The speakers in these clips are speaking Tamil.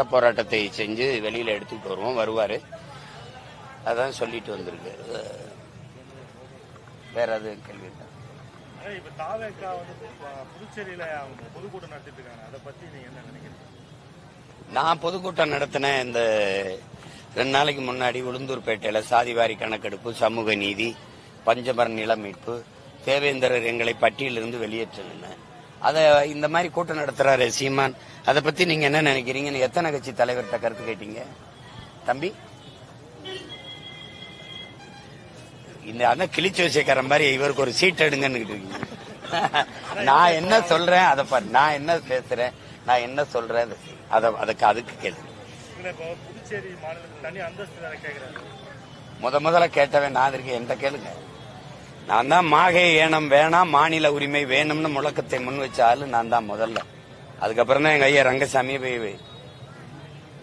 சட்ட போராட்டத்தை செஞ்சு வெளியில எடுத்துக்கிட்டு வருவோம் வருவாரு. அதான் சொல்லிட்டு வந்திருக்கு. வேற எதுவும் கேள்வி இருக்கா? ஆனா இப்ப தாவேக்கா வந்து பு- புதுச்சேரியில அவங்க பொதுக்கூட்டம் நடத்திட்டு இருக்காங்க அதை என்ன நினைக்கிறீங்க? நான் பொதுக்கூட்டம் நடத்தினேன். இந்த ரெண்டு நாளைக்கு முன்னாடி உளுந்தூர்பேட்டையில சாதிவாரி கணக்கெடுப்பு சமூக நீதி பஞ்சமர நில மீட்பு தேவேந்திரர் எங்களை பட்டியலிருந்து வெளியேற்றின அத இந்த மாதிரி கூட்டம் நடத்துறாரு சீமான். அதை பத்தி நீங்க என்ன நினைக்கிறீங்கன்னு எத்தனை கட்சி தலைவர்கிட்ட கருத்து கேட்டீங்க? தம்பி? இந்த அதான் கிழிச்சு வச்சுக்கிற மாதிரி இவருக்கு ஒரு சீட் எடுங்கன்னு இருக்கீங்க. நான் என்ன சொல்றேன் அதை பாரு. நான் என்ன பேசுறேன் நான் என்ன சொல்றேன் அதை அதுக்கு அதுக்கு கேள்வி முத முதல்ல கேட்டவன் நான் இருக்கேன். என்கிட்ட கேளுங்க. நான் தான் மாகை ஏனம் வேணாம் மாநில உரிமை வேணும்னு முழக்கத்தை முன் வச்ச ஆளு நான் தான் முதல்ல. அதுக்கப்புறம் தான் எங்க ஐயா ரங்கசாமி போய்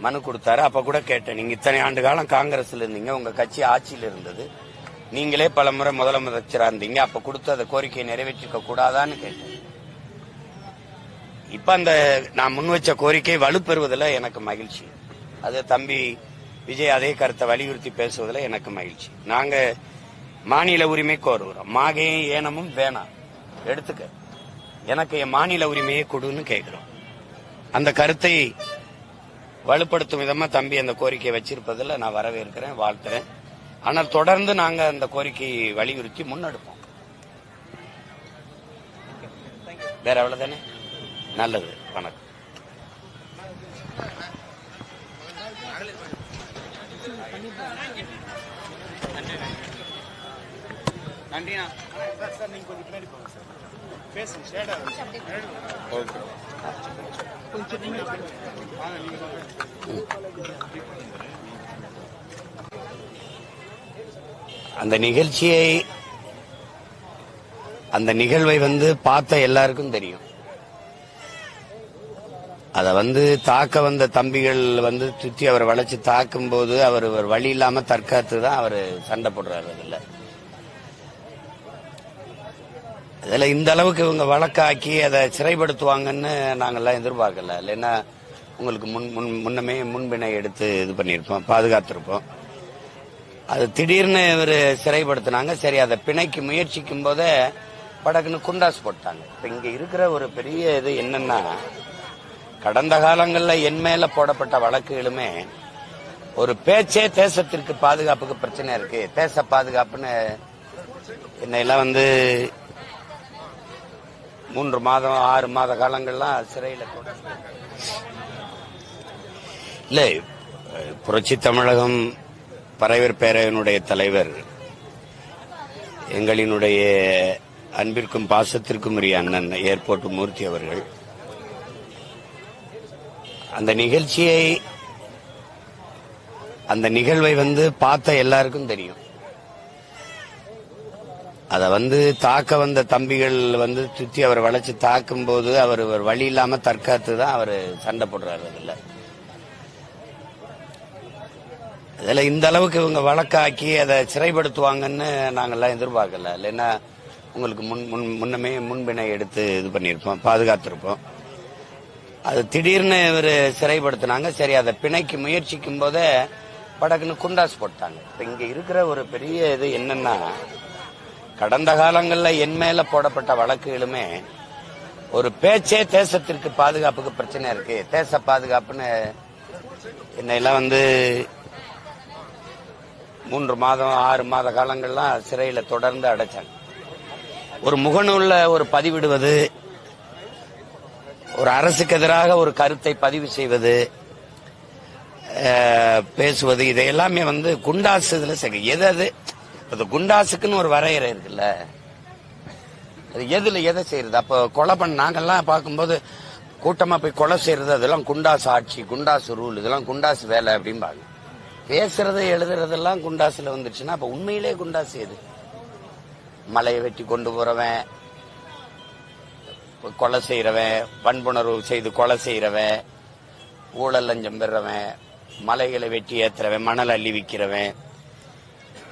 மனு கொடுத்தாரு. அப்ப கூட கேட்டேன் நீங்க இத்தனை ஆண்டு காலம் காங்கிரஸ்ல இருந்தீங்க உங்க கட்சி ஆட்சியில் இருந்தது. நீங்களே பல முறை முதலமைச்சரா இருந்தீங்க. அப்ப கொடுத்து அந்த கோரிக்கையை நிறைவேற்றிக்க கூடாதான்னு கேட்டேன். இப்ப அந்த நான் முன் வச்ச கோரிக்கை வலுப்பெறுவதில் எனக்கு மகிழ்ச்சி. அது தம்பி விஜய் அதே கருத்தை வலியுறுத்தி பேசுவதில் எனக்கு மகிழ்ச்சி. நாங்கள் மாநில உரிமை கோருகிறோம் மாகையும் ஏனமும் வேணாம் எடுத்துக்க. எனக்கு என் மாநில உரிமையை கொடுன்னு கேட்கிறோம் அந்த கருத்தை வலுப்படுத்தும் விதமா தம்பி அந்த கோரிக்கையை வச்சிருப்பதில் நான் வரவேற்கிறேன் வாழ்த்துறேன். ஆனால் தொடர்ந்து நாங்க அந்த கோரிக்கையை வலியுறுத்தி முன்னெடுப்போம். வேற அவ்வளவுதானே? நல்லது. வணக்கம். நன்றிண்ணா. சார் சார் கொஞ்சம் பின்னாடி போங்க சார் பேசுங்க ஓகே அந்த நிகழ்ச்சியை அந்த நிகழ்வை வந்து பார்த்த எல்லாருக்கும் தெரியும். அத வந்து தாக்க வந்த தம்பிகள் வந்து சுத்தி அவரை வளைச்சு தாக்கும் போது அவர் ஒரு வழி இல்லாம தற்காத்து தான் அவர் சண்டை போடுறாரு அதுல. இதுல இந்த அளவுக்கு இவங்க வழக்காக்கி அதை சிறைப்படுத்துவாங்கன்னு நாங்கெல்லாம் எதிர்பார்க்கல. இல்லைன்னா உங்களுக்கு முன் முன் முன்னமே முன்பினை எடுத்து இது பண்ணியிருப்போம் பாதுகாத்திருப்போம். அது திடீர்னு இவர் சிறைப்படுத்தினாங்க. சரி அதை பிணைக்கு முயற்சிக்கும் போதே படக்குன்னு குண்டாஸ் போட்டாங்க. இப்போ இங்கே இருக்கிற ஒரு பெரிய இது என்னன்னா கடந்த காலங்களில் என் மேல போடப்பட்ட வழக்குகளுமே ஒரு பேச்சே தேசத்திற்கு பாதுகாப்புக்கு பிரச்சனை இருக்கு. தேச பாதுகாப்புன்னு என்னையெல்லாம் வந்து மூன்று மாதம் ஆறு மாத காலங்கள்லாம் சிறையில் இல்லை புரட்சி தமிழகம் பறைவர் பேரவையினுடைய தலைவர் எங்களினுடைய அன்பிற்கும் பாசத்திற்கும் உரிய அண்ணன் ஏர்போர்ட் மூர்த்தி அவர்கள் அந்த நிகழ்ச்சியை அந்த நிகழ்வை வந்து பார்த்த எல்லாருக்கும் தெரியும். அதை வந்து தாக்க வந்த தம்பிகள் வந்து சுத்தி அவரை வளைச்சு தாக்கும் போது அவர் ஒரு வழி இல்லாம தற்காத்து தான் அவர் சண்டை போடுறாரு அதில். அதில் இந்த அளவுக்கு இவங்க வழக்காக்கி அதை சிறைப்படுத்துவாங்கன்னு நாங்கள்லாம் எதிர்பார்க்கல. இல்லைன்னா உங்களுக்கு முன் முன் முன்னமே முன்பினை எடுத்து இது பண்ணியிருப்போம் பாதுகாத்திருப்போம். அது திடீர்னு இவர் சிறைப்படுத்தினாங்க. சரி அதை பிணைக்கு முயற்சிக்கும் போதே படக்குன்னு குண்டாஸ் போட்டாங்க. இப்போ இங்கே இருக்கிற ஒரு பெரிய இது என்னன்னா கடந்த காலங்களில் என் மேல போடப்பட்ட வழக்குகளுமே ஒரு பேச்சே தேசத்திற்கு பாதுகாப்புக்கு பிரச்சனை இருக்கு. தேச பாதுகாப்புன்னு என்னையெல்லாம் வந்து மூன்று மாதம் ஆறு மாத காலங்கள்லாம் சிறையில் தொடர்ந்து அடைச்சாங்க. ஒரு முகநூலில் ஒரு பதிவிடுவது ஒரு அரசுக்கு எதிராக ஒரு கருத்தை பதிவு செய்வது பேசுவது இது எல்லாமே வந்து குண்டாசு இதுல சரி எது அது? அது குண்டாசுக்குன்னு ஒரு வரையறை இருக்குல்ல? அது எதுல எதை செய்யறது? அப்போ கொலை பண்ண நாங்கெல்லாம் பார்க்கும்போது கூட்டமா போய் கொலை செய்யறது அதெல்லாம் குண்டாசு ஆட்சி குண்டாசு ரூல் இதெல்லாம் குண்டாசு வேலை அப்படிம்பாங்க. பேசுறது எழுதுறதெல்லாம் குண்டாசுல வந்துருச்சுன்னா அப்ப உண்மையிலே குண்டாசு எது? மலையை வெட்டி கொண்டு போறவன் கொலை செய்யறவன் வன்புணர்வு செய்து கொலை செய்யறவன் ஊழல் லஞ்சம் பெறவன் மலைகளை வெட்டி ஏத்துறவன் மணல் அள்ளி விற்கிறவன்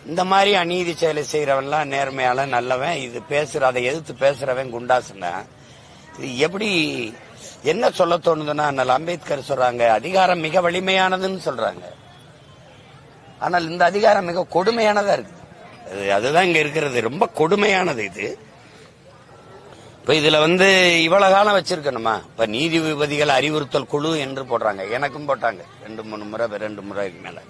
இந்த மாதிரி அநீதி செயலை செய்யறவன்லாம் நேர்மையால நல்லவன். இது பேசுற அதை எதிர்த்து பேசுறவன் குண்டாசுன்னா இது எப்படி என்ன சொல்ல தோணுதுன்னா அண்ணல் அம்பேத்கர் சொல்றாங்க அதிகாரம் மிக வலிமையானதுன்னு சொல்றாங்க. ஆனால் இந்த அதிகாரம் மிக கொடுமையானதா இருக்கு அது- அதுதான் இங்க இருக்கிறது. ரொம்ப கொடுமையானது இது. இப்ப இதுல வந்து இவ்வளவு காலம் வச்சிருக்கணுமா? இப்ப நீதிபதிகள் அறிவுறுத்தல் குழு என்று போடுறாங்க. எனக்கும் போட்டாங்க. ரெண்டு மூணு முறை ரெண்டு முறைக்கு மேல.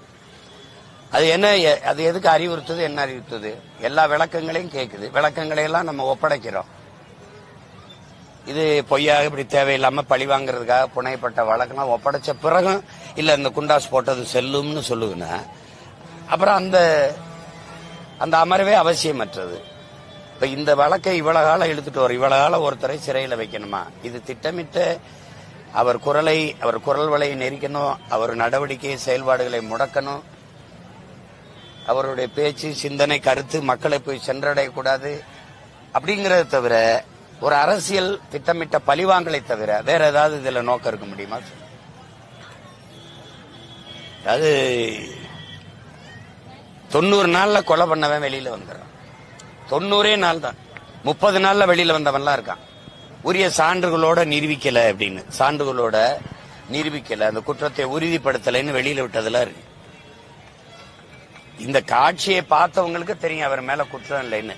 அது என்ன அது எதுக்கு அறிவுறுத்துது என்ன அறிவுறுத்துது? எல்லா விளக்கங்களையும் கேட்குது விளக்கங்களை எல்லாம் நம்ம ஒப்படைக்கிறோம். இது பொய்யாக இப்படி தேவையில்லாம பழி வாங்குறதுக்காக புனையப்பட்ட வழக்கெல்லாம் ஒப்படைச்ச பிறகும் இல்ல இந்த குண்டாஸ் போட்டது செல்லும்னு சொல்லுதுன்னா அப்புறம் அந்த அந்த அமர்வே அவசியமற்றது. இப்ப இந்த வழக்கை இவ்வளவு காலம் இழுத்துட்டு வரும். இவ்வளவு காலம் ஒருத்தரை சிறையில வைக்கணுமா? இது திட்டமிட்ட அவர் குரலை அவர் குரல் வலையை நெரிக்கணும் அவர் நடவடிக்கை செயல்பாடுகளை முடக்கணும் அவருடைய பேச்சு சிந்தனை கருத்து மக்களை போய் சென்றடையக்கூடாது. அப்படிங்கறத தவிர ஒரு அரசியல் திட்டமிட்ட பழிவாங்கலை தவிர வேற ஏதாவது இதுல நோக்கம் இருக்க முடியுமா அது தொண்ணூறு நாள்ல கொலை பண்ணவன் வெளியில வந்துடுறான் தொண்ணூறே நாள் தான். முப்பது நாள்ல வெளியில வந்தவன்லாம் இருக்கான். உரிய சான்றுகளோட நிரூபிக்கல அப்படின்னு. சான்றுகளோட நிரூபிக்கல. அந்த குற்றத்தை உறுதிப்படுத்தலைன்னு வெளியில விட்டதெல்லாம் இருக்கு. இந்த காட்சியை பார்த்தவங்களுக்கு தெரியும் அவர் மேல குற்றம் இல்லைன்னு.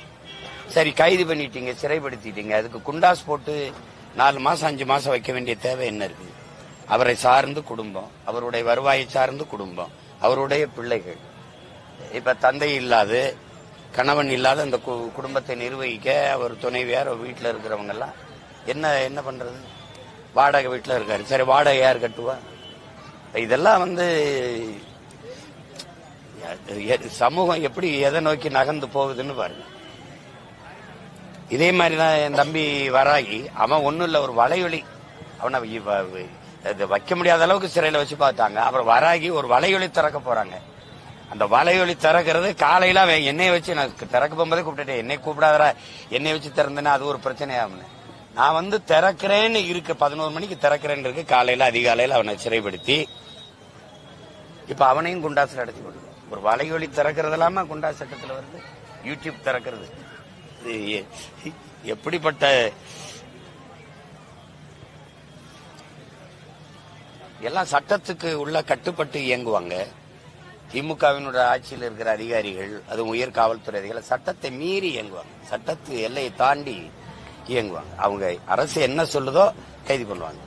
சரி கைது பண்ணிட்டீங்க சிறைப்படுத்திட்டீங்க அதுக்கு குண்டாஸ் போட்டு நாலு மாசம் அஞ்சு மாசம் வைக்க வேண்டிய தேவை என்ன இருக்கு? அவரை சார்ந்து குடும்பம் அவருடைய வருவாயை சார்ந்து குடும்பம் அவருடைய பிள்ளைகள். இப்ப தந்தை இல்லாது கணவன் இல்லாத அந்த கு- குடும்பத்தை நிர்வகிக்க அவர் துணைவியார் வீட்டில் இருக்கிறவங்க எல்லாம் என்ன என்ன பண்றது? வாடகை வீட்டில் இருக்காரு. சரி வாடகை யார் கட்டுவா இதெல்லாம் வந்து சமூகம் எப்படி எதை நோக்கி நகர்ந்து போகுதுன்னு பாருங்க. இதே மாதிரிதான் என் தம்பி வராகி அவன் ஒன்றும் இல்ல ஒரு வலையொலி. அவனை வைக்க முடியாத அளவுக்கு சிறையில வச்சு பார்த்தாங்க. அப்புறம் வராகி ஒரு வலையொலி திறக்க போறாங்க. அந்த வலையொலி திறக்கிறது காலையில அவன் என்னைய வச்சு நான் திறக்க போகும்போதே கூப்பிட்டுட்டேன் என்னை கூப்பிடாதரா என்னை வச்சு திறந்தேன்னா அது ஒரு பிரச்சனையாகும் நான் வந்து திறக்கிறேன்னு இருக்கு பதினோரு மணிக்கு திறக்கிறேன்னு இருக்கு. காலையில அதிகாலையில அவனை சிறைப்படுத்தி இப்ப அவனையும் குண்டாசில் அடைச்சு கொடுக்கும் ஒரு வலையொலி திறக்கிறது இல்லாம குண்டா சட்டத்துல வருது? யூடியூப் திறக்கிறது. இது எப்படிப்பட்ட எல்லாம் சட்டத்துக்கு உள்ள கட்டுப்பட்டு இயங்குவாங்க. திமுகவினுடைய ஆட்சியில் இருக்கிற அதிகாரிகள் அது உயர் காவல்துறை அதிகாரிகள் சட்டத்தை மீறி இயங்குவாங்க. சட்டத்து எல்லையை தாண்டி இயங்குவாங்க. அவங்க அரசு என்ன சொல்லுதோ கைது பண்ணுவாங்க.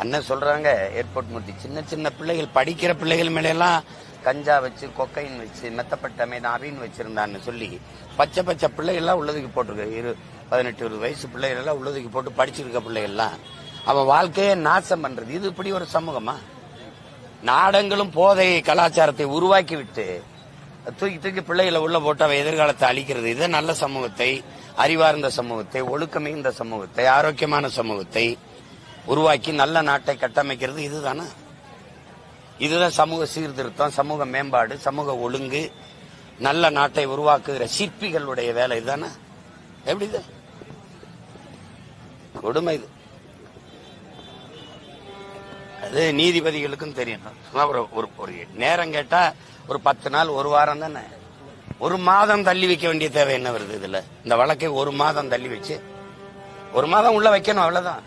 அண்ணன் சொல்றாங்க ஏர்போர்ட் முடிச்சு சின்ன சின்ன பிள்ளைகள் படிக்கிற பிள்ளைகள் மேலாம் கஞ்சா வச்சு கொக்கைன் வச்சு மெத்தப்பட்டமை நவீன் வச்சிருந்தான்னு சொல்லி பச்சை பச்சை பிள்ளைகள்லாம் உள்ளதுக்கு போட்டிருக்கு. இரு பதினெட்டு இருபது வயசு பிள்ளைகள்லாம் உள்ளதுக்கு போட்டு படிச்சிருக்க பிள்ளைகள்லாம். அவன் வாழ்க்கையை நாசம் பண்றது. இது இப்படி ஒரு சமூகமா? நாடங்களும் போதை கலாச்சாரத்தை உருவாக்கி விட்டு தூக்கி தூக்கி பிள்ளைகளை உள்ள போட்டு அவன் எதிர்காலத்தை அழிக்கிறது. இது நல்ல சமூகத்தை அறிவார்ந்த சமூகத்தை ஒழுக்கமிகுந்த சமூகத்தை ஆரோக்கியமான சமூகத்தை உருவாக்கி நல்ல நாட்டை கட்டமைக்கிறது. இதுதானே? இதுதான் சமூக சீர்திருத்தம் சமூக மேம்பாடு சமூக ஒழுங்கு நல்ல நாட்டை உருவாக்குகிற சிற்பிகளுடைய வேலை இதுதானே? எப்படி இது? கொடுமை இது. அது நீதிபதிகளுக்கும் தெரியும். சும்மா ஒரு ஒரு ஒரு நேரம் கேட்டா ஒரு பத்து நாள் ஒரு வாரம் தானே? ஒரு மாதம் தள்ளி வைக்க வேண்டிய தேவை என்ன வருது இதுல? இந்த வழக்கை ஒரு மாதம் தள்ளி வச்சு ஒரு மாதம் உள்ள வைக்கணும் அவ்வளவுதான்.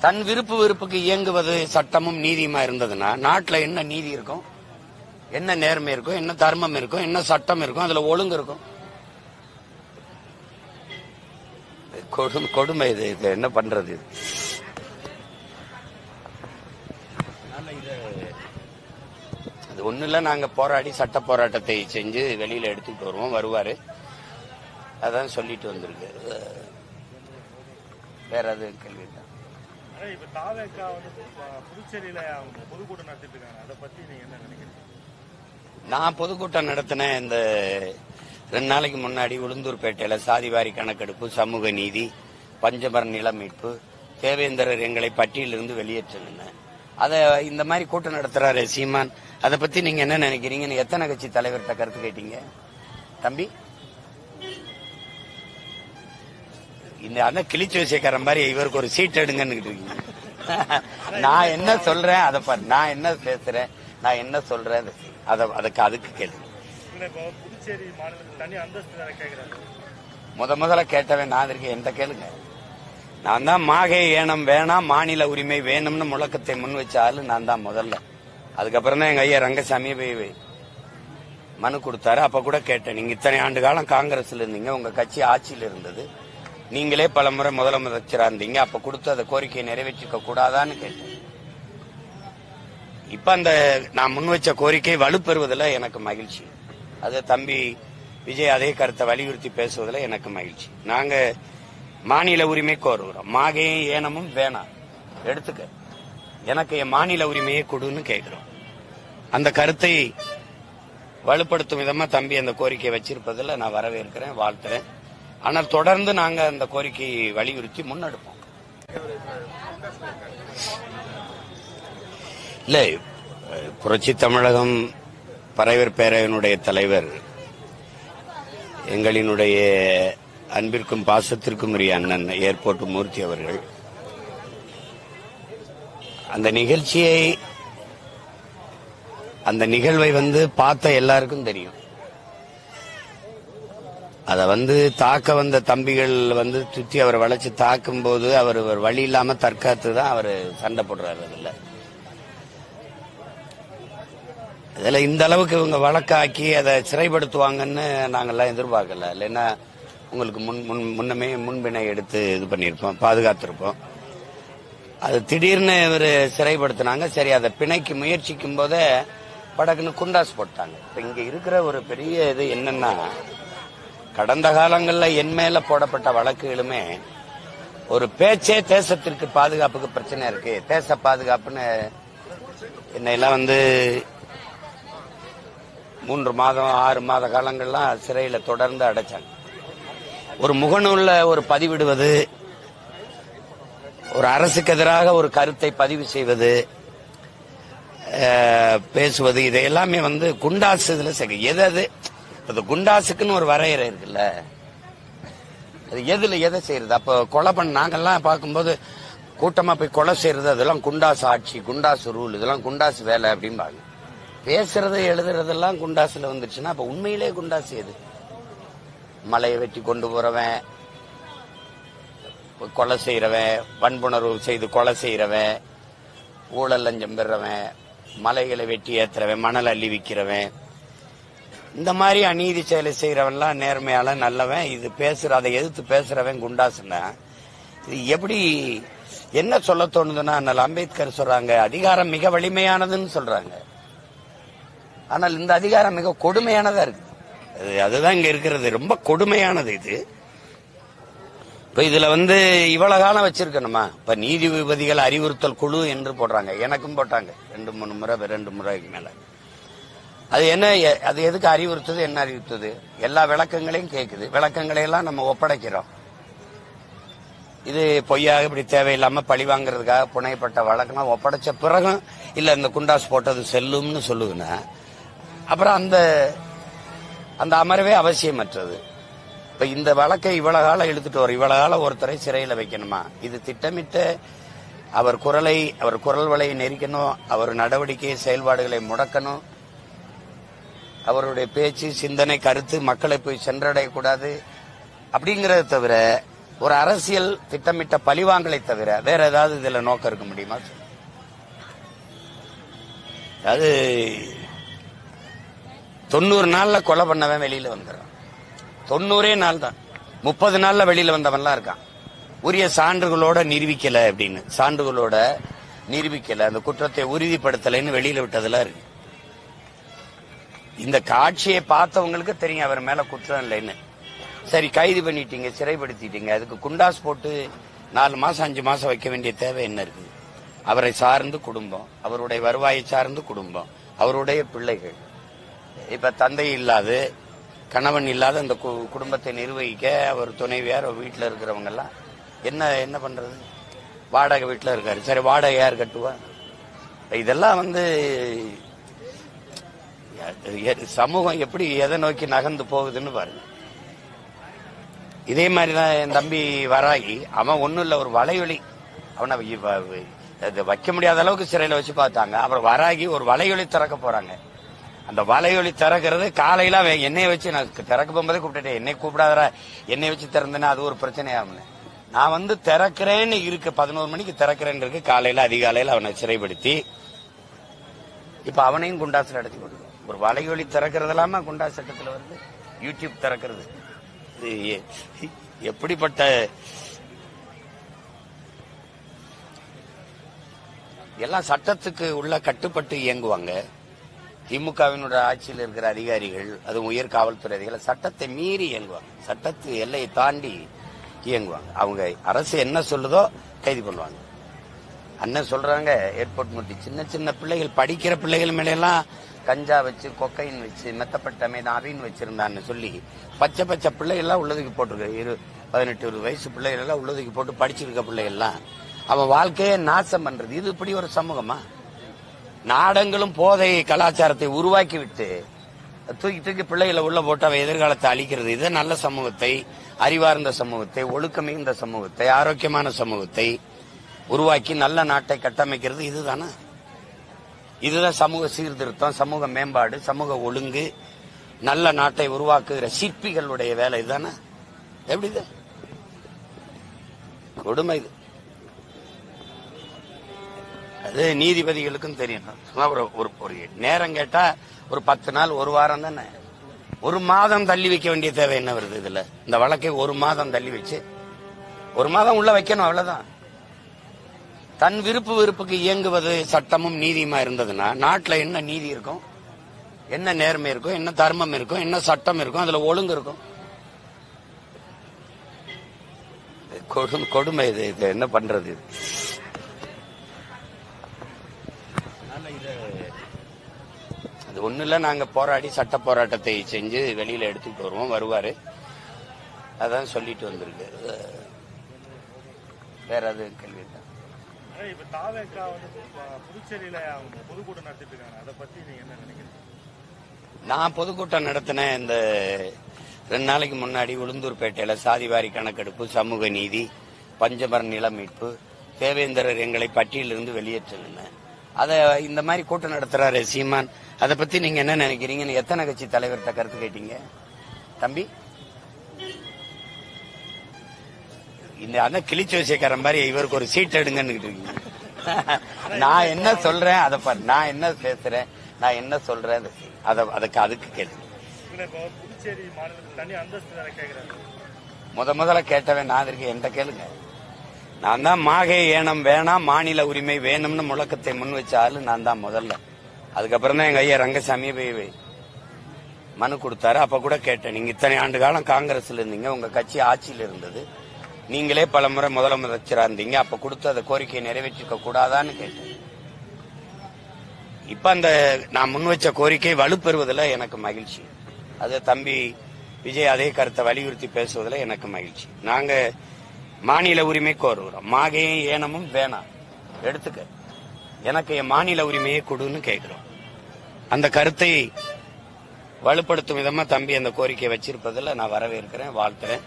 தன் விருப்பு வெறுப்புக்கு இயங்குவது சட்டமும் நீதியுமா இருந்ததுன்னா நாட்டில் என்ன நீதி இருக்கும்? என்ன நேர்மை இருக்கும்? என்ன தர்மம் இருக்கும்? என்ன சட்டம் இருக்கும்? அதுல ஒழுங்கு இருக்கும். கொடுமை கொடுமை இது இது என்ன பண்றது? இது? அது ஒண்ணு இல்ல நாங்க போராடி சட்ட போராட்டத்தை செஞ்சு வெளியில எடுத்துக்கிட்டு வருவோம் வருவாரு. அதான் சொல்லிட்டு வந்திருக்கு. வேற எதுவும் கேள்வி? தாவேக்கா வந்து அவங்க பொதுக்கூட்டம் நடத்திட்டு இருக்காங்க அதை என்ன நினைக்கிறீங்க? நான் பொதுக்கூட்டம் நடத்தினேன் இந்த ரெண்டு நாளைக்கு முன்னாடி உளுந்தூர்பேட்டையில் சாதிவாரி கணக்கெடுப்பு சமூக நீதி பஞ்சமர நில மீட்பு தேவேந்திரர் எங்களை பட்டியலிருந்து வெளியேற்றுங்க அதை இந்த மாதிரி கூட்டம் நடத்துறாரு சீமான். அதை பத்தி நீங்க என்ன நினைக்கிறீங்கன்னு எத்தனை கட்சி தலைவர்கிட்ட கருத்து கேட்டீங்க? தம்பி? இந்த அண்ணன் கிழிச்சு வச்சுக்கிற மாதிரி இவருக்கு ஒரு சீட் எடுங்கன்னு இருக்கீங்க. நான் என்ன சொல்றேன் அதை பாரு. நான் என்ன பேசுறேன் நான் என்ன சொல்றேன் அதை அதுக்கு அதுக்கு கேளு. இல்ல இப்போ புதுச்சேரி மாநிலத்துக்கு தனி அந்தஸ்து வேற கேக்குறாங்க முத முதல்ல கேட்டவன் நான் இருக்கேன். என்கிட்ட கேளுங்க. நான் தான் மாகை ஏனம் வேணாம் மாநில உரிமை வேணும்னு முழக்கத்தை முன் வச்ச ஆளு நான் தான் முதல்ல. அதுக்கப்புறம் தான் எங்க ஐயா ரங்கசாமி போய் மனு கொடுத்தாரு. அப்ப கூட கேட்டேன். நீங்க இத்தனை ஆண்டு காலம் காங்கிரஸ்ல இருந்தீங்க. உங்க கட்சி ஆட்சியில் இருந்தது. நீங்களே பல முறை முதலமைச்சரா இருந்தீங்க. அப்ப கொடுத்து அந்த கோரிக்கையை நிறைவேற்றிக்க கூடாதான்னு கேட்டேன். இப்ப அந்த நான் முன் வச்ச கோரிக்கை வலுப்பெறுவதில் எனக்கு மகிழ்ச்சி. அது தம்பி விஜய் அதே கருத்தை வலியுறுத்தி பேசுவதில் எனக்கு மகிழ்ச்சி. நாங்க மாநில உரிமை கோருகிறோம். மாகையும் ஏனமும் வேணாம். எடுத்துக்க. எனக்கு என் மாநில உரிமையை கொடுன்னு கேட்கிறோம். அந்த கருத்தை வலுப்படுத்தும் விதமா தம்பி அந்த கோரிக்கை வச்சிருப்பதில் நான் வரவேற்கிறேன் வாழ்த்துறேன். ஆனால் தொடர்ந்து நாங்க அந்த கோரிக்கையை வலியுறுத்தி முன்னெடுப்போம். இல்லை புரட்சி தமிழகம் பறைவர் பேரவையினுடைய தலைவர் எங்களினுடைய அன்பிற்கும் பாசத்திற்கும் உரிய அண்ணன் ஏர்போர்ட் மூர்த்தி அவர்கள் அந்த நிகழ்ச்சியை அந்த நிகழ்வை வந்து பார்த்த எல்லாருக்கும் தெரியும். அதை வந்து தாக்க வந்த தம்பிகள் வந்து சுற்றி அவரை வளைச்சு தாக்கும் போது அவர் ஒரு வழி இல்லாம தற்காத்து தான் அவர் சண்டை போடுறாரு அதில். இதில் இந்த அளவுக்கு இவங்க வழக்காக்கி அதை சிறைப்படுத்துவாங்கன்னு நாங்கெல்லாம் எதிர்பார்க்கல. இல்லைன்னா உங்களுக்கு முன் முன் முன்னமே முன்பினை எடுத்து இது பண்ணியிருப்போம் பாதுகாத்திருப்போம். அது திடீர்னு இவர் சிறைப்படுத்தினாங்க. சரி அதை பிணைக்கு முயற்சிக்கும் போதே படகுன்னு குண்டாஸ் போட்டாங்க. இப்போ இங்கே இருக்கிற ஒரு பெரிய இது என்னன்னா கடந்த காலங்களில் என் மேல போடப்பட்ட வழக்குகளுமே ஒரு பேச்சே தேசத்திற்கு பாதுகாப்புக்கு பிரச்சனை இருக்கு. தேச பாதுகாப்புன்னு என்னையெல்லாம் வந்து மூன்று மாதம் ஆறு மாத காலங்கள்லாம் சிறையில் தொடர்ந்து அடைச்சாங்க. ஒரு முகநூல்ல ஒரு பதிவிடுவது ஒரு அரசுக்கு எதிராக ஒரு கருத்தை பதிவு செய்வது பேசுவது இது எல்லாமே வந்து குண்டாசு இதில் எது அது? இந்த குண்டாசுக்குன்னு ஒரு வரையறை இருக்குல்ல? அது எதுல எதை செய்யறது? அப்போ கொலை பண்ண நாங்கெல்லாம் பார்க்கும்போது கூட்டமா போய் கொலை செய்யறது அதெல்லாம் குண்டாசு ஆட்சி குண்டாசு ரூல் இதெல்லாம் குண்டாசு வேலை அப்படிம்பாங்க. பேசுறது எழுதுறதெல்லாம் குண்டாசுல வந்துருச்சுன்னா அப்ப உண்மையிலே குண்டாசு எது? மலையை வெட்டி கொண்டு போறவன் கொலை செய்யறவன் வன்புணர்வு செய்து கொலை செய்யறவன் ஊழல் லஞ்சம் பெறவன் மலைகளை வெட்டி ஏத்துறவன் மணல் அள்ளி விக்கிறவன் இந்த மாதிரி அநீதி செயலை செய்யறவன்லாம் நேர்மையால நல்லவன். இது பேசுற அதை எதிர்த்து பேசுறவன் குண்டாசுன்னா இது எப்படி என்ன சொல்ல தோணுதுன்னா அண்ணல் அம்பேத்கர் சொல்றாங்க அதிகாரம் மிக வலிமையானதுன்னு சொல்றாங்க. ஆனால் இந்த அதிகாரம் மிக கொடுமையானதா இருக்கு. அது அதுதான் இங்க இருக்கிறது. ரொம்ப கொடுமையானது இது. இப்ப இதுல வந்து இவ்வளவு காலம் வச்சிருக்கணுமா? இப்ப நீதிபதிகள் அறிவுறுத்தல் குழு என்று போடுறாங்க. எனக்கும் போட்டாங்க. ரெண்டு மூணு முறை ரெண்டு முறைக்கு மேல. அது என்ன எ- அது எதுக்கு அறிவுறுத்துது என்ன அறிவுறுத்துது? எல்லா விளக்கங்களையும் கேட்குது விளக்கங்களையெல்லாம் நம்ம ஒப்படைக்கிறோம். இது பொய்யாக இப்படி தேவையில்லாம பழி வாங்குறதுக்காக புனையப்பட்ட வழக்கெல்லாம் ஒப்படைச்ச பிறகும் இல்ல இந்த குண்டாஸ் போட்டது செல்லும்னு சொல்லுதுன்னா அப்புறம் அந்த அந்த அமர்வே அவசியமற்றது. இப்ப இந்த வழக்கை இவ்வளவு காலம் இழுத்துட்டு வரும். இவ்வளவு காலம் ஒருத்தரை சிறையில வைக்கணுமா? இது திட்டமிட்ட அவர் குரலை அவர் குரல் வலையை நெரிக்கணும் அவர் நடவடிக்கை செயல்பாடுகளை முடக்கணும் அவருடைய பேச்சு சிந்தனை கருத்து மக்களை போய் சென்றடையக்கூடாது அப்படிங்கறத தவிர ஒரு அரசியல் திட்டமிட்ட பழிவாங்கலை தவிர வேற ஏதாவது இதுல நோக்கம் இருக்க முடியுமா? அது தொண்ணூறு நாள்ல கொலை பண்ணவன் வெளியில வந்துடுறான் தொண்ணூறே நாள் தான். முப்பது நாள்ல வெளியில வந்தவன்லாம் இருக்கான். உரிய சான்றுகளோட நிரூபிக்கல அப்படின்னு. சான்றுகளோட நிரூபிக்கல. அந்த குற்றத்தை உறுதிப்படுத்தலைன்னு வெளியில விட்டதெல்லாம் இருக்கு. இந்த காட்சியை பார்த்தவங்களுக்கு தெரியும் அவர் மேல குற்றம் இல்லைன்னு. சரி கைது பண்ணிட்டீங்க சிறைப்படுத்திட்டீங்க. அதுக்கு குண்டாஸ் போட்டு நாலு மாசம் அஞ்சு மாசம் வைக்க வேண்டிய தேவை என்ன இருக்கு? அவரை சார்ந்து குடும்பம் அவருடைய வருவாயை சார்ந்து குடும்பம் அவருடைய பிள்ளைகள். இப்ப தந்தை இல்லாது கணவன் இல்லாத அந்த குடும்பத்தை நிர்வகிக்க அவர் துணைவியார் வீட்டில் இருக்கிறவங்க எல்லாம் என்ன என்ன பண்றது? வாடகை வீட்டில் இருக்காரு. சரி வாடகை யார் கட்டுவா இதெல்லாம் வந்து சமூகம் எப்படி எதை நோக்கி நகர்ந்து போகுதுன்னு பாருங்க. இதே மாதிரி தான் என் தம்பி வராகி அவன் ஒன்றும் இல்லை ஒரு வலையொலி. அவனை அது வைக்க முடியாத அளவுக்கு சிறையில் வச்சு பார்த்தாங்க. அப்புறம் வராகி ஒரு வலையொலி திறக்க போறாங்க. அந்த வலையொலி திறக்கிறது காலையில அவன் என்னைய வச்சு நான் திறக்க போகும்போதே கூப்பிட்டுட்டேன் என்னை கூப்பிடாதரா என்னை வச்சு திறந்தேன்னா அது ஒரு பிரச்சனையாகும் நான் வந்து திறக்கிறேன்னு இருக்கு. பதினோரு மணிக்கு திறக்கிறேன்னு இருக்கு. காலையில அதிகாலையில் அவனை சிறைப்படுத்தி இப்ப அவனையும் குண்டாசில் அடைச்சு கொடுக்கணும் ஒரு வலையொலி திறக்கிறது இல்லாம குண்டா சட்டத்துல வருது? யூடியூப் திறக்கிறது. இது எப்படிப்பட்ட எல்லாம் சட்டத்துக்கு உள்ள கட்டுப்பட்டு இயங்குவாங்க. திமுகவினுடைய ஆட்சியில் இருக்கிற அதிகாரிகள் அது உயர் காவல்துறை அதிகாரிகள் சட்டத்தை மீறி இயங்குவாங்க. சட்டத்து எல்லையை தாண்டி இயங்குவாங்க. அவங்க அரசு என்ன சொல்லுதோ கைது பண்ணுவாங்க. அண்ணன் சொல்றாங்க ஏர்போர்ட் முட்டி. சின்ன சின்ன பிள்ளைகள் படிக்கிற பிள்ளைகள் மேலாம் கஞ்சா வச்சு கொக்கைன் வச்சு மெத்தப்பட்டமை அவின் வச்சிருந்தான்னு சொல்லி பச்சை பச்சை பிள்ளைகள்லாம் உள்ளதுக்கு போட்டிருக்கு. இரு பதினெட்டு இருபது வயசு பிள்ளைகள்லாம் உள்ளதுக்கு போட்டு படிச்சிருக்க பிள்ளைகள்லாம். அவன் வாழ்க்கையே நாசம் பண்றது. இது இப்படி ஒரு சமூகமா? நாடங்களும் போதை கலாச்சாரத்தை உருவாக்கி விட்டு தூக்கி தூக்கி பிள்ளைகளை உள்ள போட்டு அவன் எதிர்காலத்தை அழிக்கிறது. இது நல்ல சமூகத்தை அறிவார்ந்த சமூகத்தை ஒழுக்கமிகுந்த சமூகத்தை ஆரோக்கியமான சமூகத்தை உருவாக்கி நல்ல நாட்டை கட்டமைக்கிறது. இதுதானே? இதுதான் சமூக சீர்திருத்தம் சமூக மேம்பாடு சமூக ஒழுங்கு நல்ல நாட்டை உருவாக்குகிற சிற்பிகளுடைய வேலை இதுதானே? எப்படி இது? கொடுமை இது. அது நீதிபதிகளுக்கும் தெரியும். சும்மா ஒரு ஒரு ஒரு நேரம் கேட்டா ஒரு பத்து நாள் ஒரு வாரம் தானே? ஒரு மாதம் தள்ளி வைக்க வேண்டிய தேவை என்ன வருது இதுல? இந்த வழக்கை ஒரு மாதம் தள்ளி வச்சு ஒரு மாதம் உள்ள வைக்கணும் அவ்வளவுதான். தன் விருப்பு விருப்புக்கு இயங்குவது சட்டமும் நீதியுமா இருந்ததுன்னா நாட்டில் என்ன நீதி இருக்கும்? என்ன நேர்மை இருக்கும்? என்ன தர்மம் இருக்கும்? என்ன சட்டம் இருக்கும்? அதுல ஒழுங்கு இருக்கும். கொடும் கொடுமை இது இது என்ன பண்றது? இது இது- அது ஒண்ணு இல்ல நாங்க போராடி சட்ட போராட்டத்தை செஞ்சு வெளியில எடுத்துட்டு வருவோம் வருவாரு. அதான் சொல்லிட்டு வந்திருக்கு. வேற அது கேள்வி தாவேக்கா வந்து அவங்க பொதுக்கூட்டம் நடத்திட்டு இருக்காங்க. அதை என்ன நினைக்கிறீங்க? நான் பொதுக்கூட்டம் நடத்தினேன் இந்த ரெண்டு நாளைக்கு முன்னாடி உளுந்தூர்பேட்டையில சாதிவாரி கணக்கெடுப்பு சமூக நீதி பஞ்சமர நில மீட்பு தேவேந்திரர் எங்களை பட்டியலிருந்து வெளியேற்றிருந்தேன் அதை இந்த மாதிரி கூட்டம் நடத்துறாரு சீமான். அதை பத்தி நீங்க என்ன நினைக்கிறீங்கன்னு எத்தனை கட்சி தலைவர்கிட்ட கருத்து கேட்டீங்க? தம்பி? இந்த அண்ணன் கிழிச்சு வச்சுக்கார மாதிரி இவருக்கு ஒரு சீட் எடுங்கன்னு இருக்கீங்க. நான் என்ன சொல்றேன் அதை பாரு. நான் என்ன பேசுறேன் நான் என்ன சொல்றேன் அதை அதுக்கு அதுக்கு கேள்வி முத முதல்ல கேட்டவன் நான் இருக்கேன். என்கிட்ட கேளுங்க. நான் தான் மாகே ஏனம் வேணாம் மாநில உரிமை வேணும்னு முழக்கத்தை முன் வச்ச ஆளு நான் தான் முதல்ல. அதுக்கப்புறம் தான் எங்க ஐயா ரங்கசாமி போய் மனு கொடுத்தாரு. அப்ப கூட கேட்டேன். நீங்க இத்தனை ஆண்டு காலம் காங்கிரஸ்ல இருந்தீங்க. உங்க கட்சி ஆட்சியில் இருந்தது. நீங்களே பல முறை முதலமைச்சராக இருந்தீங்க அப்ப கொடுத்து அந்த கோரிக்கையை நிறைவேற்றிக்க கூடாதான்னு கேட்டேன். இப்ப அந்த நான் முன் வச்ச கோரிக்கை வலுப்பெறுவதில் எனக்கு மகிழ்ச்சி. அது தம்பி விஜய் அதே கருத்தை வலியுறுத்தி பேசுவதில் எனக்கு மகிழ்ச்சி. நாங்க மாநில உரிமை கோருகிறோம் மாகையும் ஏனமும் வேணாம். எடுத்துக்க. எனக்கு என் மாநில உரிமையை கொடுன்னு கேட்கிறோம். அந்த கருத்தை வலுப்படுத்தும் விதமா தம்பி அந்த கோரிக்கையை வச்சிருப்பதில் நான் வரவேற்கிறேன் வாழ்த்துறேன்.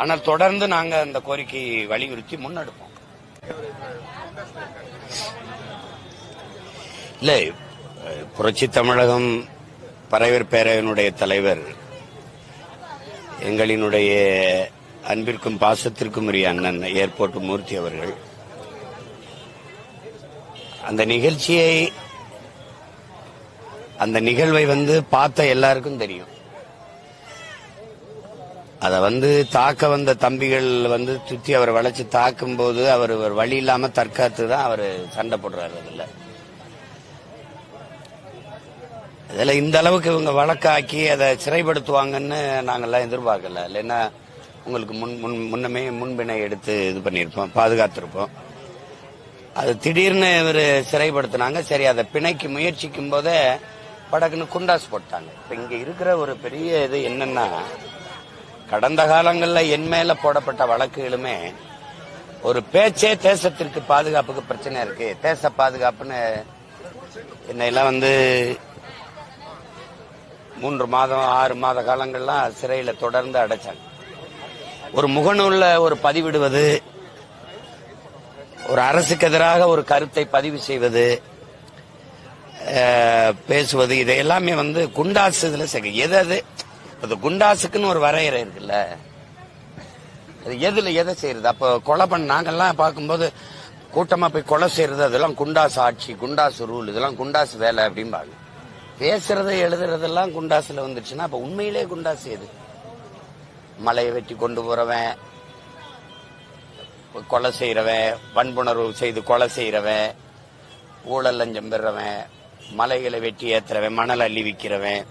ஆனால் தொடர்ந்து நாங்க அந்த கோரிக்கையை வலியுறுத்தி முன்னெடுப்போம். இல்லை புரட்சி தமிழகம் பறையர் பேரவையினுடைய தலைவர் எங்களினுடைய அன்பிற்கும் பாசத்திற்கும் உரிய அண்ணன் ஏர்போர்ட் மூர்த்தி அவர்கள் அந்த நிகழ்ச்சியை அந்த நிகழ்வை வந்து பார்த்த எல்லாருக்கும் தெரியும். அதை வந்து தாக்க வந்த தம்பிகள் வந்து சுத்தி அவரை வளைச்சு தாக்கும் போது அவர் ஒரு வழி இல்லாம தற்காத்து தான் அவர் சண்டை போடுறாரு அதுல. அதில் இந்த அளவுக்கு இவங்க வழக்காக்கி அதை சிறைப்படுத்துவாங்கன்னு நாங்கெல்லாம் எதிர்பார்க்கல. இல்லைன்னா உங்களுக்கு முன் முன் முன்னமே முன்பினை எடுத்து இது பண்ணியிருப்போம் பாதுகாத்திருப்போம். அது திடீர்னு இவர் சிறைப்படுத்தினாங்க. சரி அதை பிணைக்கு முயற்சிக்கும் போதே படகுன்னு குண்டாஸ் போட்டாங்க. இப்போ இங்கே இருக்கிற ஒரு பெரிய இது என்னன்னா கடந்த காலங்களில் என் மேல போடப்பட்ட வழக்குகளுமே ஒரு பேச்சே தேசத்திற்கு பாதுகாப்புக்கு பிரச்சனை இருக்கு. தேச பாதுகாப்புன்னு என்னையெல்லாம் வந்து மூன்று மாதம் ஆறு மாத காலங்கள்லாம் சிறையில் தொடர்ந்து அடைச்சாங்க. ஒரு முகநூலில் ஒரு பதிவிடுவது ஒரு அரசுக்கு எதிராக ஒரு கருத்தை பதிவு செய்வது பேசுவது இது எல்லாமே வந்து குண்டாசு இதுல எது அது? இந்த குண்டாசுக்குன்னு ஒரு வரையறை இருக்குல்ல? அது எதுல எதை செய்யறது? அப்போ கொலை பண்ண நாங்கெல்லாம் பார்க்கும்போது கூட்டமா போய் கொலை செய்யறது அதெல்லாம் குண்டாசு ஆட்சி குண்டாசு ரூல் இதெல்லாம் குண்டாசு வேலை அப்படிம்பாங்க. பேசுறது எழுதுறதெல்லாம் குண்டாசுல வந்துருச்சுன்னா அப்ப உண்மையிலே குண்டாசு எது? மலையை வெட்டி கொண்டு போறவன் கொலை செய்யறவன் வன்புணர்வு செய்து கொலை செய்யறவன் ஊழல் லஞ்சம் பெறவன் மலைகளை வெட்டி ஏத்துறவன் மணல் அள்ளி விற்கிறவன்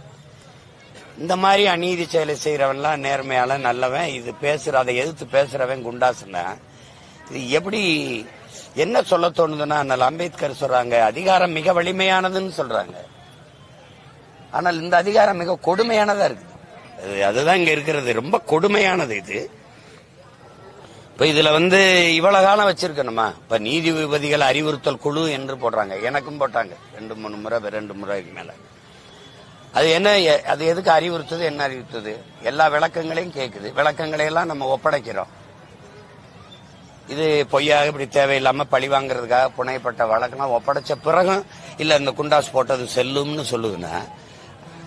இந்த மாதிரி அநீதி செயலை செய்யறவன்லாம் நேர்மையால நல்லவன். இது பேசுற அதை எதிர்த்து பேசுறவன் குண்டாசுன்னா இது எப்படி என்ன சொல்ல தோணுதுன்னா அண்ணல் அம்பேத்கர் சொல்றாங்க அதிகாரம் மிக வலிமையானதுன்னு சொல்றாங்க. ஆனால் இந்த அதிகாரம் மிக கொடுமையானதா இருக்குது அதுதான் இங்க இருக்கிறது. ரொம்ப கொடுமையானது இது. இப்ப இதுல வந்து இவ்வளவு காலம் வச்சிருக்கணுமா? இப்ப நீதிபதிகள் அறிவுறுத்தல் குழு என்று போடுறாங்க. எனக்கும் போட்டாங்க. ரெண்டு மூணு முறை ரெண்டு முறைக்கு மேல. அது என்ன எ- அது எதுக்கு அறிவுறுத்துது என்ன அறிவுறுத்துது? எல்லா விளக்கங்களையும் கேட்குது விளக்கங்களை எல்லாம் நம்ம ஒப்படைக்கிறோம். இது பொய்யாக இப்படி தேவையில்லாம பழி வாங்குறதுக்காக புனையப்பட்ட வழக்கெல்லாம் ஒப்படைச்ச பிறகும் இல்ல இந்த குண்டாஸ் போட்டது செல்லும்னு சொல்லுதுன்னா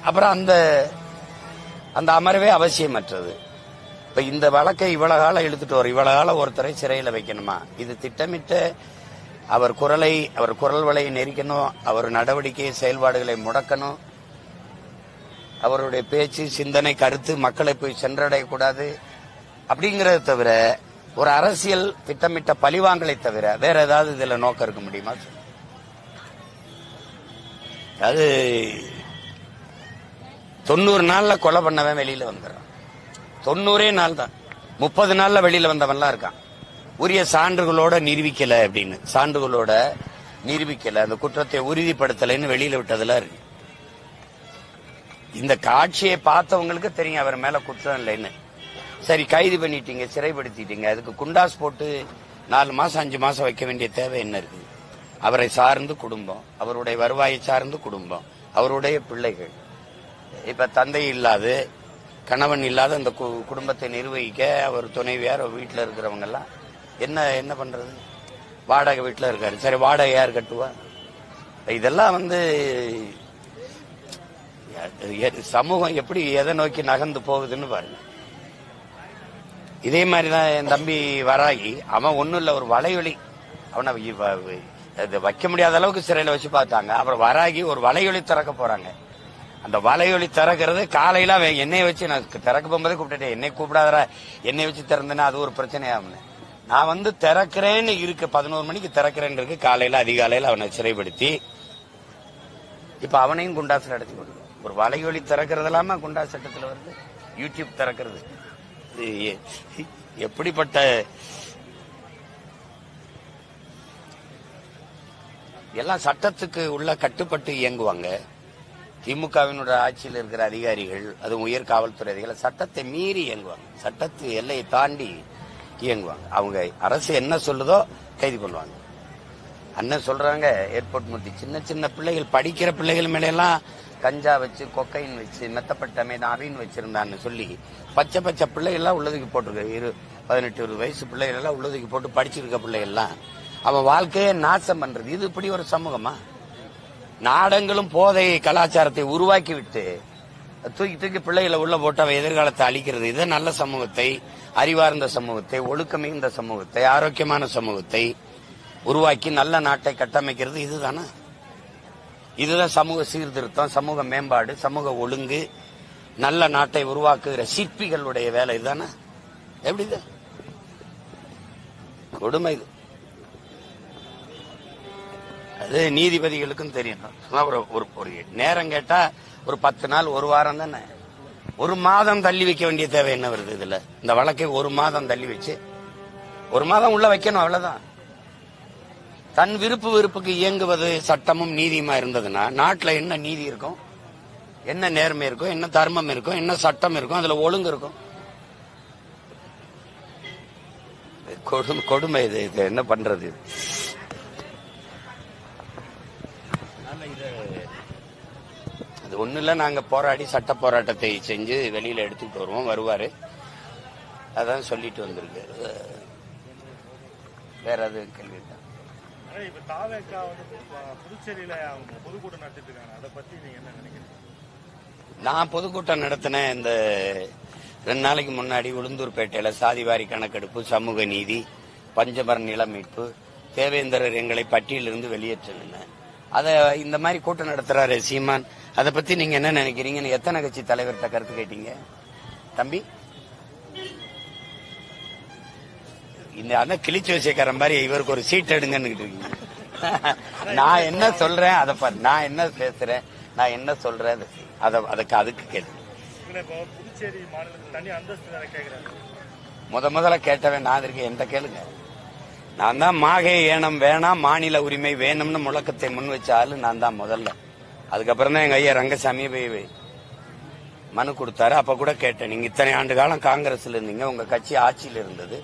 அப்புறம் அந்த அந்த அமர்வே அவசியமற்றது. இப்ப இந்த வழக்கை இவ்வளவு காலம் இழுத்துட்டு வரும். இவ்வளவு காலம் ஒருத்தரை சிறையில வைக்கணுமா? இது திட்டமிட்ட அவர் குரலை அவர் குரல் வலையை நெரிக்கணும் அவர் நடவடிக்கை செயல்பாடுகளை முடக்கணும் அவருடைய பேச்சு சிந்தனை கருத்து மக்களை போய் சென்றடையக்கூடாது அப்படிங்கறத தவிர ஒரு அரசியல் திட்டமிட்ட பழிவாங்கலை தவிர வேற ஏதாவது இதுல நோக்கம் இருக்க முடியுமா? அது தொண்ணூறு நாள்ல கொலை பண்ணவன் வெளியில வந்துடுறான் தொண்ணூறே நாள் தான். முப்பது நாள்ல வெளியில வந்தவன்லாம் இருக்கான். உரிய சான்றுகளோட நிரூபிக்கல அப்படின்னு. சான்றுகளோட நிரூபிக்கல. அந்த குற்றத்தை உறுதிப்படுத்தலைன்னு வெளியில விட்டதெல்லாம் இருக்கு. இந்த காட்சியை பார்த்தவங்களுக்கு தெரியும் அவர் மேல குற்றம் இல்லைன்னு. சரி கைது பண்ணிட்டீங்க சிறைப்படுத்திட்டீங்க. அதுக்கு குண்டாஸ் போட்டு நாலு மாசம் அஞ்சு மாசம் வைக்க வேண்டிய தேவை என்ன இருக்கு? அவரை சார்ந்து குடும்பம் அவருடைய வருவாயை சார்ந்து குடும்பம் அவருடைய பிள்ளைகள். இப்ப தந்தை இல்லாது கணவன் இல்லாத அந்த கு- குடும்பத்தை நிர்வகிக்க அவர் துணைவியார் வீட்டில் இருக்கிறவங்க எல்லாம் என்ன என்ன பண்றது? வாடகை வீட்டில் இருக்காரு. சரி வாடகை யார் கட்டுவா? இதெல்லாம் வந்து சமூகம் எப்படி எதை நோக்கி நகர்ந்து போகுதுன்னு பாருங்க. இதே மாதிரி தான் என் தம்பி வராகி அவன் ஒன்றும் இல்லை ஒரு வலையொலி. அவனை அது வைக்க முடியாத அளவுக்கு சிறையில் வச்சு பார்த்தாங்க. அப்புறம் வராகி ஒரு வலையொலி திறக்க போறாங்க. அந்த வலையொலி திறக்கிறது காலையில அவன் என்னைய வச்சு நான் திறக்க போகும்போதே கூப்பிட்டுட்டேன் என்னை கூப்பிடாதரா என்னை வச்சு திறந்தேன்னா அது ஒரு பிரச்சனையாகும்னு. நான் வந்து திறக்கிறேன்னு இருக்கு பதினோரு மணிக்கு திறக்கிறேன்னு இருக்கு காலையில அதிகாலையில அவனை சிறைப்படுத்தி இப்ப அவனையும் குண்டாசில் நடத்தி கொடுக்கும் ஒரு வலையொலி திறக்கிறது இல்லாம குண்டா சட்டத்துல வருது? யூடியூப் திறக்கிறது. இது எப்படிப்பட்ட எல்லாம் சட்டத்துக்கு உள்ள கட்டுப்பட்டு இயங்குவாங்க. திமுகவினோட ஆட்சியில் இருக்கிற அதிகாரிகள் அது உயர் காவல்துறை அதிகாரிகள் சட்டத்தை மீறி இயங்குவாங்க. சட்டத்து எல்லையை தாண்டி இயங்குவாங்க. அவங்க அரசு என்ன சொல்லுதோ கைது பண்ணுவாங்க. அண்ணன் சொல்றாங்க ஏர்போர்ட் மூர்த்தி சின்ன சின்ன பிள்ளைகள் படிக்கிற பிள்ளைகள் மேல எல்லாம் கஞ்சா வச்சு கொக்கைன் வச்சு மெத்தப்பட்டமே நவீன் வச்சிருந்தான்னு சொல்லி பச்சை பச்சை பிள்ளைகள்லாம் உள்ளதுக்கு போட்டிருக்கு. இரு பதினெட்டு இருபது வயசு பிள்ளைகளெல்லாம் உள்ளதுக்கு போட்டு படிச்சிருக்க பிள்ளைகள்லாம். அவன் வாழ்க்கையை நாசம் பண்றது. இது இப்படி ஒரு சமூகமா? நாடங்களும் போதை கலாச்சாரத்தை உருவாக்கி விட்டு தூக்கி தூக்கி பிள்ளைகளை உள்ள போட்டு அவன் எதிர்காலத்தை அழிக்கிறது. இது நல்ல சமூகத்தை அறிவார்ந்த சமூகத்தை ஒழுக்கமிகுந்த சமூகத்தை ஆரோக்கியமான சமூகத்தை உருவாக்கி நல்ல நாட்டை கட்டமைக்கிறது. இதுதானே? இதுதான் சமூக சீர்திருத்தம் சமூக மேம்பாடு சமூக ஒழுங்கு நல்ல நாட்டை உருவாக்குகிற சிற்பிகளுடைய வேலை தானே எப்படி இது? கொடுமை இது. அது நீதிபதிகளுக்கும் தெரியும். ஒரு ஒரு ஒரு நேரம் கேட்டா ஒரு பத்து நாள் ஒரு வாரம் தானே? ஒரு மாதம் தள்ளி வைக்க வேண்டிய தேவை என்ன வருது இதுல? இந்த வழக்கை ஒரு மாதம் தள்ளி வச்சு ஒரு மாதம் உள்ள வைக்கணும் அவ்வளவுதான். தன் விருப்பு வெறுப்புக்கு இயங்குவது சட்டமும் நீதியுமா இருந்ததுன்னா நாட்டில் என்ன நீதி இருக்கும் என்ன நேர்மை இருக்கும் என்ன தர்மம் இருக்கும் என்ன சட்டம் இருக்கும் அதுல ஒழுங்கு இருக்கும் கொடுமை கொடுமை இது இது என்ன பண்றது இது? அது ஒண்ணு இல்ல நாங்க போராடி சட்ட போராட்டத்தை செஞ்சு வெளியில எடுத்துட்டு வருவோம் வருவாரு. அதான் சொல்லிட்டு வந்திருக்கு. வேற எதுவும் கேள்வி தாவேக்கா வந்து அவங்க பொதுக்கூட்டம் நடத்திட்டு இருக்காங்க அதை என்ன நினைக்கிறீங்க? நான் பொதுக்கூட்டம் நடத்தினேன் இந்த ரெண்டு நாளைக்கு முன்னாடி உளுந்தூர்பேட்டையில் சாதிவாரி கணக்கெடுப்பு சமூக நீதி பஞ்சமர நில மீட்பு தேவேந்திரர் எங்களை பட்டியலிருந்து வெளியேற்றுங்க அத இந்த மாதிரி கூட்டம் நடத்துறாரு சீமான். அதை பத்தி நீங்க என்ன நினைக்கிறீங்கன்னு எத்தனை கட்சி தலைவர்கிட்ட கருத்து கேட்டீங்க? தம்பி? இந்த அண்ணன் கிழிச்சு வச்சுக்காரன் மாதிரி இவருக்கு ஒரு சீட் எடுங்கன்னு இருக்கீங்க. நான் என்ன சொல்றேன் அதை பாரு. நான் என்ன பேசுறேன் நான் என்ன சொல்றேன் அதை அதுக்கு அதுக்கு கேள்வி முத முதல்ல கேட்டவன் நான் இருக்கேன் என்கிட்ட கேளுங்க. நான் தான் மாகே ஏனம் வேணாம் மாநில உரிமை வேணும்னு முழக்கத்தை முன் வச்ச ஆளு நான் தான் முதல்ல. அதுக்கப்புறம் தான் எங்க ஐயா ரங்கசாமி போய் மனு கொடுத்தாரு. அப்ப கூட கேட்டேன் நீங்க இத்தனை ஆண்டு காலம் காங்கிரஸ்ல இருந்தீங்க உங்க கட்சி ஆட்சியில் இருந்தது.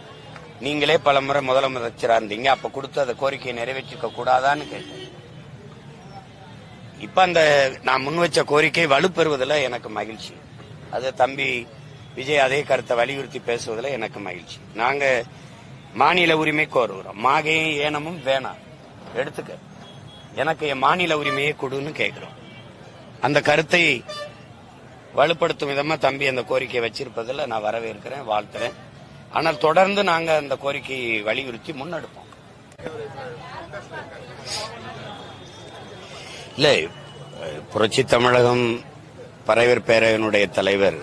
நீங்களே பல முறை முதலமைச்சரா இருந்தீங்க அப்ப கொடுத்து அந்த கோரிக்கையை நிறைவேற்றிக்க கூடாதான்னு கேட்டேன். இப்ப அந்த நான் முன் வச்ச கோரிக்கை வலுப்பெறுவதில் எனக்கு மகிழ்ச்சி. அது தம்பி விஜய் அதே கருத்தை வலியுறுத்தி பேசுவதில் எனக்கு மகிழ்ச்சி. நாங்க மாநில உரிமை கோருகிறோம். மாகையும் ஏனமும் வேணாம். எடுத்துக்க. எனக்கு என் மாநில உரிமையை கொடுன்னு கேட்கிறோம். அந்த கருத்தை வலுப்படுத்தும் விதமா தம்பி அந்த கோரிக்கையை வச்சிருப்பதில் நான் வரவேற்கிறேன் வாழ்த்துறேன். ஆனால் தொடர்ந்து நாங்க அந்த கோரிக்கையை வலியுறுத்தி முன்னெடுப்போம். இல்லை புரட்சி தமிழகம் பறைவர் பேரவையினுடைய தலைவர்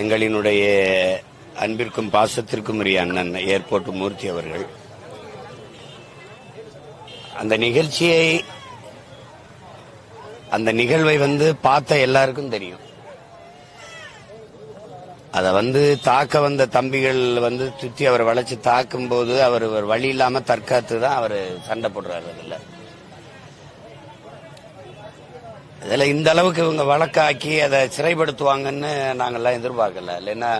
எங்களினுடைய அன்பிற்கும் பாசத்திற்கும் உரிய அண்ணன் ஏர்போர்ட் மூர்த்தி அவர்கள் அந்த நிகழ்ச்சியை அந்த நிகழ்வை வந்து பார்த்த எல்லாருக்கும் தெரியும். அதை வந்து தாக்க வந்த தம்பிகள் வந்து சுத்தி அவர் வளைச்சு தாக்கும் போது அவர் ஒரு வழி இல்லாம தற்காத்து தான் அவர் சண்டை போடுறாரு அதுல. இதுல இந்த அளவுக்கு இவங்க வழக்காக்கி அதை சிறைப்படுத்துவாங்கன்னு நாங்கெல்லாம் எதிர்பார்க்கல. இல்லைன்னா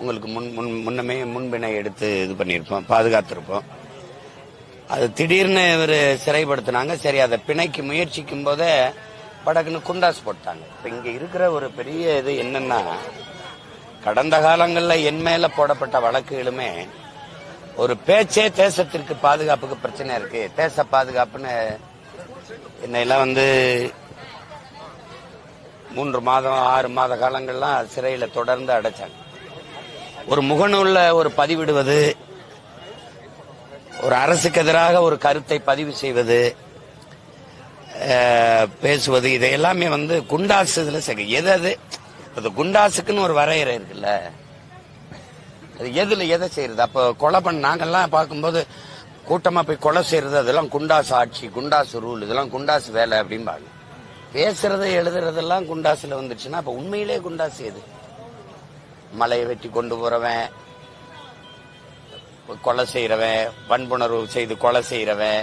உங்களுக்கு முன் முன் முன்னமே முன்பினை எடுத்து இது பண்ணியிருப்போம் பாதுகாத்திருப்போம். அது திடீர்னு இவர் சிறைப்படுத்தினாங்க. சரி அதை பிணைக்கு முயற்சிக்கும் போதே படக்குன்னு குண்டாஸ் போட்டாங்க. இப்போ இங்கே இருக்கிற ஒரு பெரிய இது என்னன்னா கடந்த காலங்களில் என் மேல போடப்பட்ட வழக்குகளுமே ஒரு பேச்சே தேசத்திற்கு பாதுகாப்புக்கு பிரச்சனை இருக்கு. தேச பாதுகாப்புன்னு என்னையெல்லாம் வந்து மூன்று மாதம் ஆறு மாத காலங்கள்லாம் சிறையில் தொடர்ந்து அடைச்சாங்க. ஒரு முகநூலில் ஒரு பதிவிடுவது ஒரு அரசுக்கு எதிராக ஒரு கருத்தை பதிவு செய்வது பேசுவது இதையெல்லாமே எல்லாமே வந்து குண்டாசு இதுல எது அது? அது குண்டாசுக்குன்னு ஒரு வரையறை இருக்குல்ல? அது எதுல எதை செய்யறது? அப்ப கொலை பண்ண நாங்கெல்லாம் பார்க்கும்போது கூட்டமா போய் கொலை செய்யறது அதெல்லாம் குண்டாசு ஆட்சி குண்டாசு ரூல் இதெல்லாம் குண்டாசு வேலை அப்படிம்பாங்க. பேசுறது எழுதுறதெல்லாம் குண்டாசுல வந்துச்சுன்னா அப்ப உண்மையிலே குண்டாசு எது? மலையை வெட்டி கொண்டு போறவன் கொலை செய்யறவன் வன்புணர்வு செய்து கொலை செய்யறவன்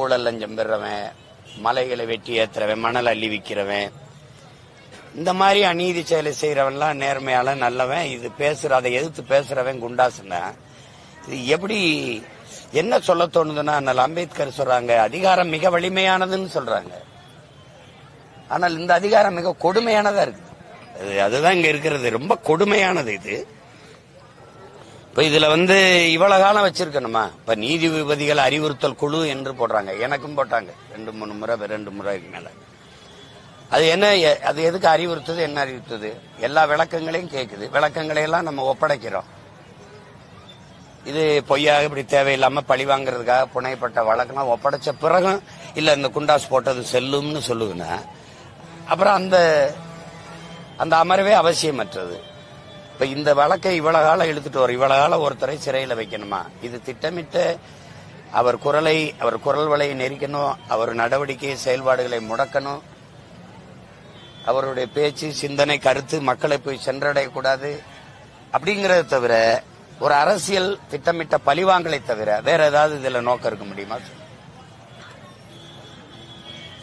ஊழல் லஞ்சம் பெறவன் மலைகளை வெட்டி ஏத்துறவன் மணல் அள்ளி விற்கிறவன் இந்த மாதிரி அநீதி செயலை செய்யறவன்லாம் நேர்மையால நல்லவன். இது பேசுற அதை எதிர்த்து பேசுறவன் குண்டாசுன்னா இது எப்படி என்ன சொல்ல தோணுதுன்னா அண்ணல் அம்பேத்கர் சொல்றாங்க அதிகாரம் மிக வலிமையானதுன்னு சொல்றாங்க. ஆனால் இந்த அதிகாரம் மிக கொடுமையானதா இருக்குது அது அதுதான் இங்க இருக்கிறது. ரொம்ப கொடுமையானது இது. இப்ப இதுல வந்து இவ்வளவு காலம் வச்சிருக்கணுமா? இப்ப நீதிபதிகள் அறிவுறுத்தல் குழு என்று போடுறாங்க. எனக்கும் போட்டாங்க. ரெண்டு மூணு முறை ரெண்டு முறைக்கு மேல. அது என்ன எ- அது எதுக்கு அறிவுறுத்துது என்ன அறிவுறுத்துது? எல்லா விளக்கங்களையும் கேட்குது விளக்கங்களை எல்லாம் நம்ம ஒப்படைக்கிறோம். இது பொய்யாக இப்படி தேவையில்லாம பழி வாங்குறதுக்காக புனையப்பட்ட வழக்கெல்லாம் ஒப்படைச்ச பிறகும் இல்ல இந்த குண்டாஸ் போட்டது செல்லும்னு சொல்லுதுன்னா அப்புறம் அந்த அந்த அமர்வே அவசியமற்றது. இப்ப இந்த வழக்கை இவ்வளவு காலம் இழுத்துட்டு வரும். இவ்வளவு காலம் ஒருத்தரை சிறையில வைக்கணுமா? இது திட்டமிட்டு அவர் குரலை அவர் குரல் வலையை நெரிக்கணும் அவர் நடவடிக்கை செயல்பாடுகளை முடக்கணும் அவருடைய பேச்சு சிந்தனை கருத்து மக்களை போய் சென்றடையக்கூடாது அப்படிங்கறத தவிர ஒரு அரசியல் திட்டமிட்ட பழிவாங்கலை தவிர வேற ஏதாவது இதுல நோக்கம் இருக்க முடியுமா?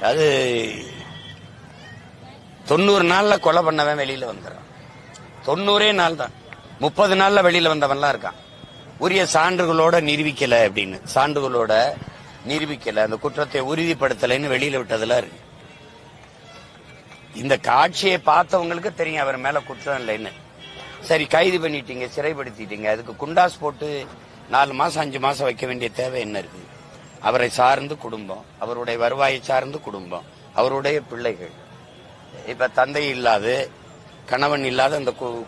அது தொண்ணூறு நாள்ல கொலை பண்ணவன் வெளியில வந்துடுறான் தொண்ணூறே நாள் தான். முப்பது நாள்ல வெளியில வந்தவன்லாம் இருக்கான். உரிய சான்றுகளோட நிரூபிக்கல அப்படின்னு. சான்றுகளோட நிரூபிக்கல. அந்த குற்றத்தை உறுதிப்படுத்தலைன்னு வெளியில விட்டதெல்லாம் இருக்கு. இந்த காட்சியை பார்த்தவங்களுக்கு தெரியும் அவர் மேல குற்றம் இல்லைன்னு. சரி கைது பண்ணிட்டீங்க சிறைப்படுத்திட்டீங்க. அதுக்கு குண்டாஸ் போட்டு நாலு மாசம் அஞ்சு மாசம் வைக்க வேண்டிய தேவை என்ன இருக்கு? அவரை சார்ந்து குடும்பம் அவருடைய வருவாயை சார்ந்து குடும்பம் அவருடைய பிள்ளைகள். இப்ப தந்தை இல்லாது கணவன் இல்லாத அந்த கு-